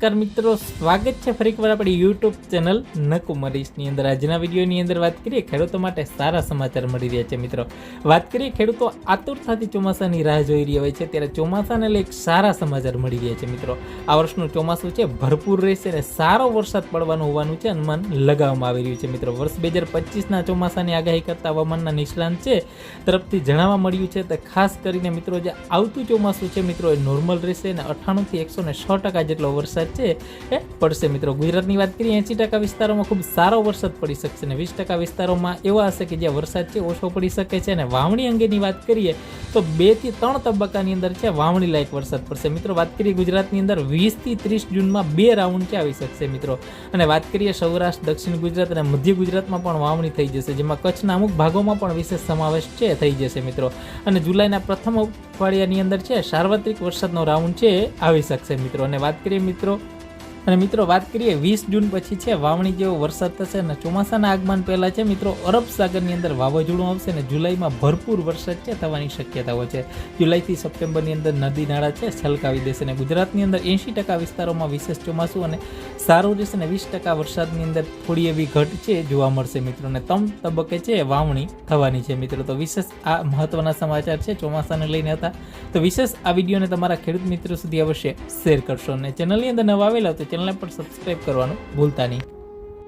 નમસ્કાર મિત્રો, સ્વાગત છે ફરી એકવાર આપણી યુટ્યુબ ચેનલ નકુમરીશની અંદર. આજના વિડીયોની અંદર વાત કરીએ ખેડૂતો માટે સારા સમાચાર મળી રહ્યા છે મિત્રો. વાત કરીએ ખેડૂતો આતુરતાથી ચોમાસાની રાહ જોઈ રહ્યા હોય છે, ત્યારે ચોમાસાને લઈ સારા સમાચાર મળી રહ્યા છે મિત્રો. આ વર્ષનું ચોમાસું છે, ભરપૂર રહેશે અને સારો વરસાદ પડવાનું હોવાનું છે અનુમાન લગાવવામાં આવી રહ્યું છે મિત્રો. વર્ષ બે હજાર પચીસના ચોમાસાની આગાહી કરતા હવામાનના નિષ્ણાંત છે તરફથી જણાવવા મળ્યું છે, તો ખાસ કરીને મિત્રો, જે આવતું ચોમાસું છે મિત્રો, એ નોર્મલ રહેશે અને અઠ્ઠાણુંથી એકસો ને છ ટકા જેટલો વરસાદ છે? એ પડશે મિત્રો. ગુજરાતની વાત કરીએ એંસી ટકા વિસ્તારોમાં ખૂબ સારો વરસાદ પડી શકશે અને વીસ ટકા વિસ્તારોમાં એવા હશે કે જ્યાં વરસાદ છે, ઓછો પડી શકે છે અને વાવણી અંગેની વાત કરીએ, તો બેથી ત્રણ તબક્કાની અંદર છે, વાવણી લાયક વરસાદ પડશે. મિત્રો, વાત કરીએ ગુજરાતની અંદર વીસથી ત્રીસ જૂનમાં બે રાઉન્ડ છે આવી શકશે મિત્રો? અને વાત કરીએ સૌરાષ્ટ્ર, દક્ષિણ ગુજરાત અને મધ્ય ગુજરાતમાં પણ વાવણી થઈ જશે, જેમાં કચ્છના અમુક ભાગોમાં પણ વિશેષ સમાવેશ છે, થઈ જશે મિત્રો. અને જુલાઈના પ્રથમ અઠવાડિયાની અંદર છે સાર્વત્રિક વરસાદનો રાઉન્ડ છે આવી શકશે મિત્રો. અને વાત કરીએ મિત્રો અને મિત્રો વાત કરીએ વીસ જૂન પછી છે, વાવણી જેવો વરસાદ થશે અને ચોમાસાના આગમન પહેલાં છે, મિત્રો અરબ સાગરની અંદર વાવાઝોડું આવશે અને જુલાઈમાં ભરપૂર વરસાદ છે થવાની શક્યતાઓ છે. જુલાઈથી સપ્ટેમ્બરની અંદર નદી નાળા છે, છલકાવી દેશે અને ગુજરાતની અંદર એંશી ટકા વિસ્તારોમાં વિશેષ ચોમાસું અને સારું રહેશે અને વીસ ટકા વરસાદની અંદર થોડી એવી ઘટ છે જોવા મળશે મિત્રો. અને તમ તબક્કે છે, વાવણી થવાની છે મિત્રો. તો વિશેષ આ મહત્વના સમાચાર છે ચોમાસાને લઈને હતા. તો વિશેષ આ વિડીયોને તમારા ખેડૂત મિત્રો સુધી અવશ્ય શેર કરશો અને ચેનલની અંદર નવા આવેલા તો ચેનલને પણ સબસ્ક્રાઈબ કરવાનું ભૂલતા નહીં.